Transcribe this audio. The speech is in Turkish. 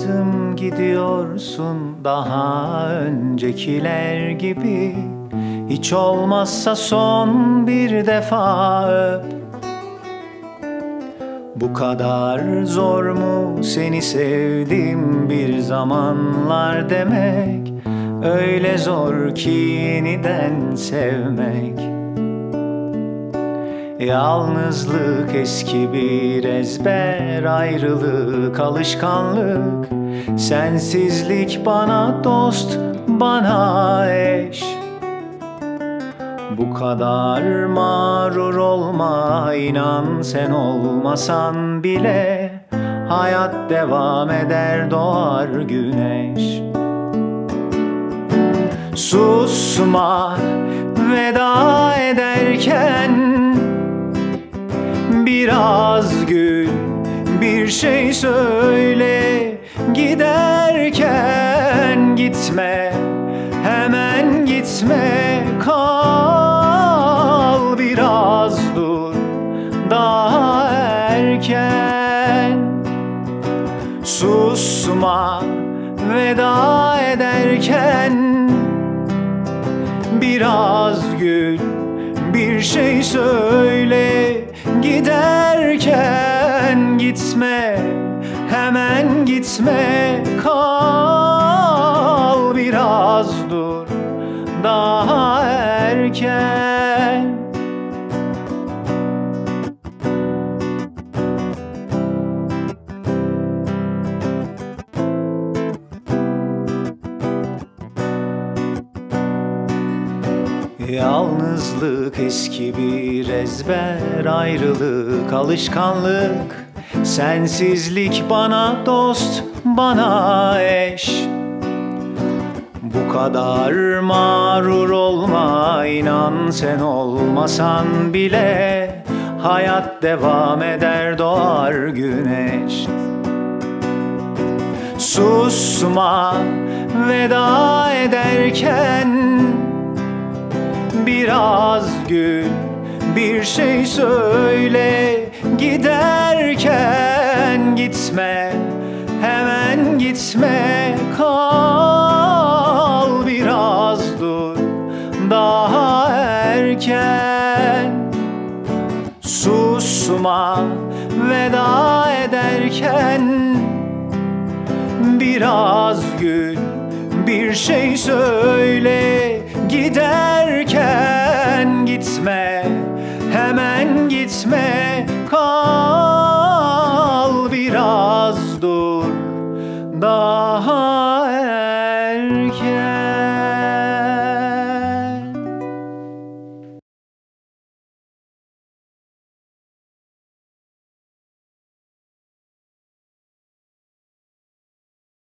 adım gidiyorsun daha öncekiler gibi. Hiç olmazsa son bir defa öp. Bu kadar zor mu seni sevdim bir zamanlar demek? Öyle zor ki yeniden sevmek Yalnızlık eski bir ezber Ayrılık alışkanlık. Sensizlik bana dost Bana eş. Bu kadar mağrur olma inan sen olmasan bile Hayat devam eder doğar güneş. Susma veda ederken Biraz gül bir şey söyle Giderken gitme hemen gitme Kal biraz dur daha erken. Susma veda ederken Biraz gül bir şey söyle Giderken gitme hemen gitme Kal Yalnızlık eski bir ezber Ayrılık alışkanlık. Sensizlik bana dost Bana eş. Bu kadar mağrur olma inan sen olmasan bile Hayat devam eder doğar güneş. Susma veda ederken Biraz gül bir şey söyle Giderken gitme hemen gitme Kal biraz dur daha erken. Susma veda ederken Biraz gül bir şey söyle Giderken gitme hemen gitme